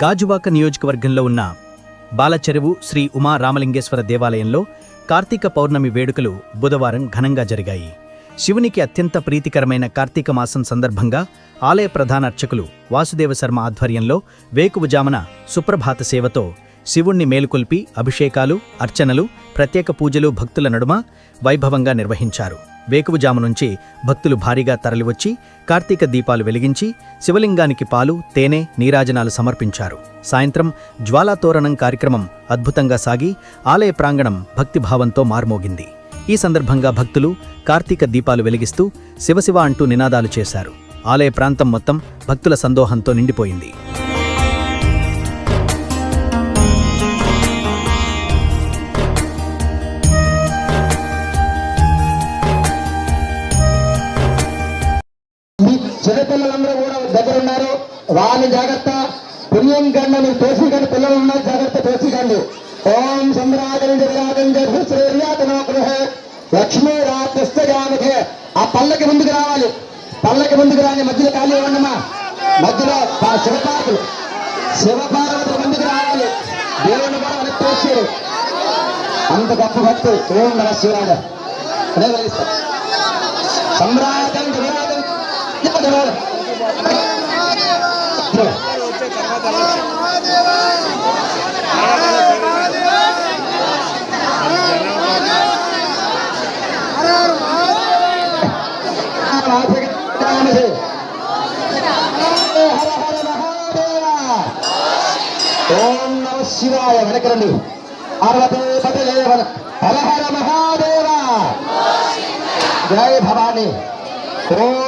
గాజువాక నియోజకవర్గంలో ఉన్న బాలచెరువు శ్రీ ఉమా రామలింగేశ్వర దేవాలయంలో కార్తీక పౌర్ణమి వేడుకలు బుధవారం ఘనంగా జరిగాయి. శివునికి అత్యంత ప్రీతికరమైన కార్తీక మాసం సందర్భంగా ఆలయ ప్రధాన అర్చకులు వాసుదేవ శర్మ ఆధ్వర్యంలో వేకువజామున సుప్రభాత సేవతో శివుణ్ణి మేలుకొల్పి అభిషేకాలు అర్చనలు ప్రత్యేక పూజలు భక్తుల నడుమ వైభవంగా నిర్వహించారు. వేకువజాము నుంచి భక్తులు భారీగా తరలివచ్చి కార్తీక దీపాలు వెలిగించి శివలింగానికి పాలు తేనె నీరాజనాలు సమర్పించారు. సాయంత్రం జ్వాలాతోరణం కార్యక్రమం అద్భుతంగా సాగి ఆలయ ప్రాంగణం భక్తిభావంతో మార్మోగింది. ఈ సందర్భంగా భక్తులు కార్తీక దీపాలు వెలిగిస్తూ శివశివ అంటూ నినాదాలు చేశారు. ఆలయ ప్రాంతం మొత్తం భక్తుల సందోహంతో నిండిపోయింది. పిల్లలందరూ కూడా దగ్గర ఉన్నారు వాళ్ళని జాగ్రత్త. పుణ్యం కండి మీరు తోసికండి పిల్లలు ఉన్నారు. జాగ్రత్త తోసికండి ఓం సంరాజన్ లక్ష్మీ రాత్రిస్తయానికి ఆ పల్లకి ముందుకు రావాలి. పల్లకి ముందుకు రాని మధ్యలో ఖాళీ ఇవ్వండిమా మధ్యలో శివపార్వతులు శివపార్వతులు ముందుకు రావాలి. దేవుని కూడా వెనక్కి అంత గొప్ప భక్తులు ఓం నమ శివాయ అదే ఓం నమ శివాయ వెనకరండి పార్వతీ పతయే వన హర హర మహాదేవ జయ భవాని ఓం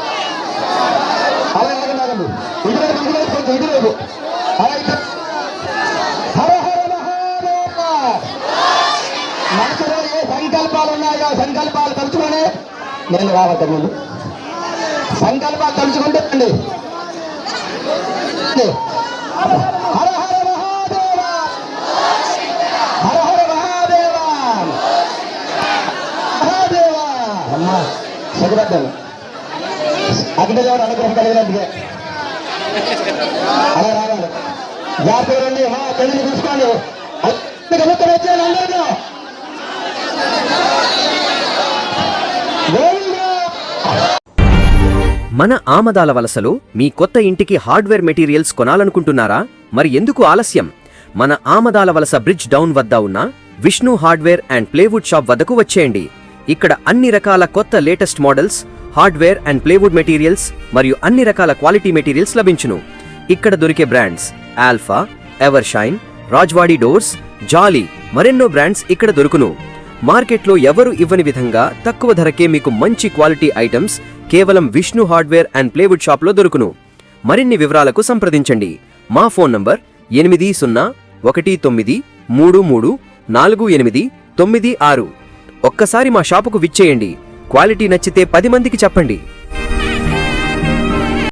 సర్వార్థదాశుభే శరణ్యే గౌరవనారాయణ నమోస్తుతే హర హర మహాదేవ. అలా వెలిగించండి మనసులో ఏ సంకల్పాలు ఉన్నాయో ఆ సంకల్పాలు తలుచుకొని నేను రావద్దు ముందు సంకల్పాలు తలుచుకుంటే రండి. హర హర మహాదేవ. హర హర మహాదేవ. మహాదేవ. అమ్మా సుఖపడ్డాను అగ్నిదేవుడు అనుగ్రహం కలిగినట్టుగా అలా రావాలి. జాతర రండి. మా తల్లిని చూసుకోండి గమనితం వచ్చాను అందరిలో మన ఆమదాల వలసలో మీ కొత్త ఇంటికి హార్డ్వేర్ మెటీరియల్స్ కొనాలనుకుంటున్నారా? మరి ఎందుకు ఆలస్యం? మన ఆమదాల వలస బ్రిడ్జ్ డౌన్ వద్ద ఉన్న Vishnu hardware and plywood shop వద్దకు వచ్చేయండి. ఇక్కడ అన్ని రకాల కొత్త latest models hardware and plywood materials మరియు అన్ని రకాల క్వాలిటీ మెటీరియల్స్ లభించును. ఇక్కడ దొరికే brands Alpha Evershine Rajwadi doors జాలీ మరెన్నో బ్రాండ్స్ ఇక్కడ దొరుకును. మార్కెట్లో ఎవరు ఇవ్వని విధంగా తక్కువ ధరకే మీకు మంచి క్వాలిటీ ఐటమ్స్ కేవలం విష్ణు హార్డ్వేర్ అండ్ ప్లేవుడ్ షాప్లో దొరుకును. మరిన్ని వివరాలకు సంప్రదించండి. మా ఫోన్ నంబర్ ఎనిమిది సున్నా ఒకటి తొమ్మిది మూడు మూడు నాలుగు ఎనిమిది తొమ్మిది ఆరు. ఒక్కసారి మా షాపుకు విచ్చేయండి. క్వాలిటీ నచ్చితే పది మందికి చెప్పండి.